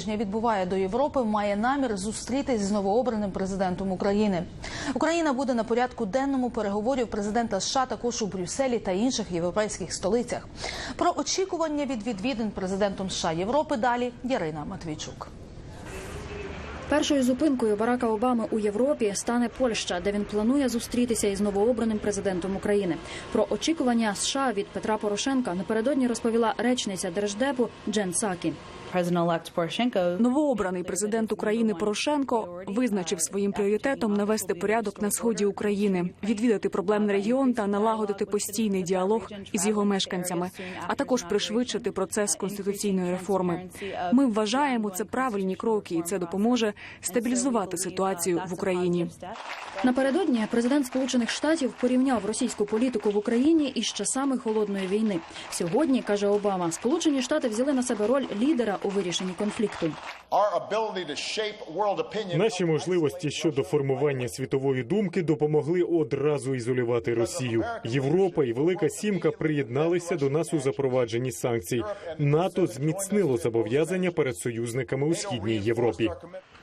тижня відбуває до Європи, має намір зустрітись з новообраним президентом України. Україна буде на порядку денному переговорів президента США також у Брюсселі та інших європейських столицях. Про очікування від відвідин президентом США Європи далі Ярина Матвійчук. Першою зупинкою Барака Обами у Європі стане Польща, де він планує зустрітися із новообраним президентом України. Про очікування США від Петра Порошенка напередодні розповіла речниця держдепу Джен Сакі. Новообраний президент України Порошенко визначив своїм пріоритетом навести порядок на сході України, відвідати проблемний регіон та налагодити постійний діалог із його мешканцями, а також пришвидшити процес конституційної реформи. Ми вважаємо це правильні кроки, і це допоможе стабілізувати ситуацію в Україні. Напередодні президент Сполучених Штатів порівняв російську політику в Україні із часами холодної війни. Сьогодні каже Обама, Сполучені Штати взяли на себе роль лідера у вирішенні конфлікту. Наші можливості щодо формування світової думки допомогли одразу ізолювати Росію. Європа і Велика Сімка приєдналися до нас у запровадженні санкцій. НАТО зміцнило зобов'язання перед союзниками у східній Європі.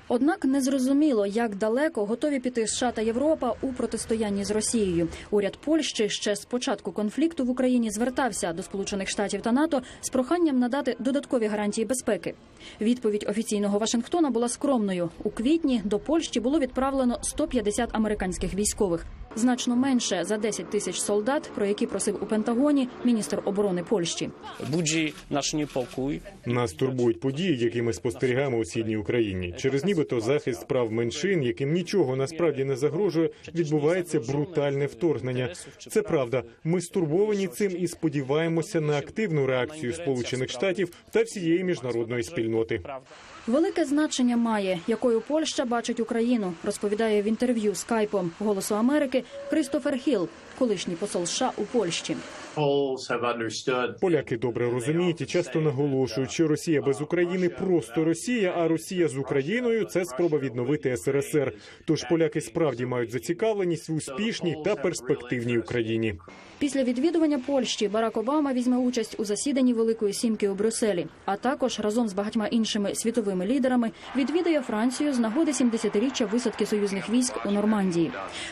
Однак не зрозуміло, як далеко готові піти США та Європа у протистоянні з Росією. Уряд Польщі ще з початку конфлікту в Україні звертався до Сполучених Штатів та НАТО з проханням надати додаткові гарантії безпеки. Відповідь офіційного Вашингтона була скромною. У квітні до Польщі було відправлено 150 американських військових. Значно менше за 10 тисяч солдат, про які просив у Пентагоні міністр оборони Польщі. budzi nasz niepokój. Нас турбують події, які ми спостерігаємо у східній Україні. Через нібито захист прав меншин, яким нічого насправді не загрожує, відбувається брутальне вторгнення. Це правда. Ми стурбовані цим і сподіваємося на активну реакцію Сполучених Штатів та всієї міжнародної спільноти. Велике значення має, якою Польща бачить Україну, розповідає в інтерв'ю скайпом Голосу Америки Кристофер Хіл, колишній посол США у Польщі. Поляки добре розуміють і часто наголошують, що Росія без України просто Росія, а Росія з Україною це спроба відновити СРСР. Тож поляки справді мають зацікавленість в успішній та перспективній Україні. Після відвідування Польщі Барак Обама візьме участь у засіданні Великої Сімки у Брюсселі, а також разом з багатьма іншими світовими лідерами відвідає Францію з нагоди 70-річчя висадки союзних військ у Нормандії.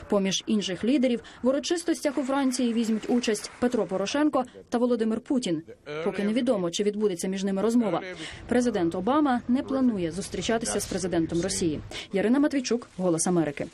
Поміж інших лідерів в урочистостях у Франції візьмуть участь Петро Порошенко та Володимир Путін. Поки невідомо, чи відбудеться між ними розмова. Президент Обама не планує зустрічатися з президентом Росії. Ярина Матвійчук, Голос Америки.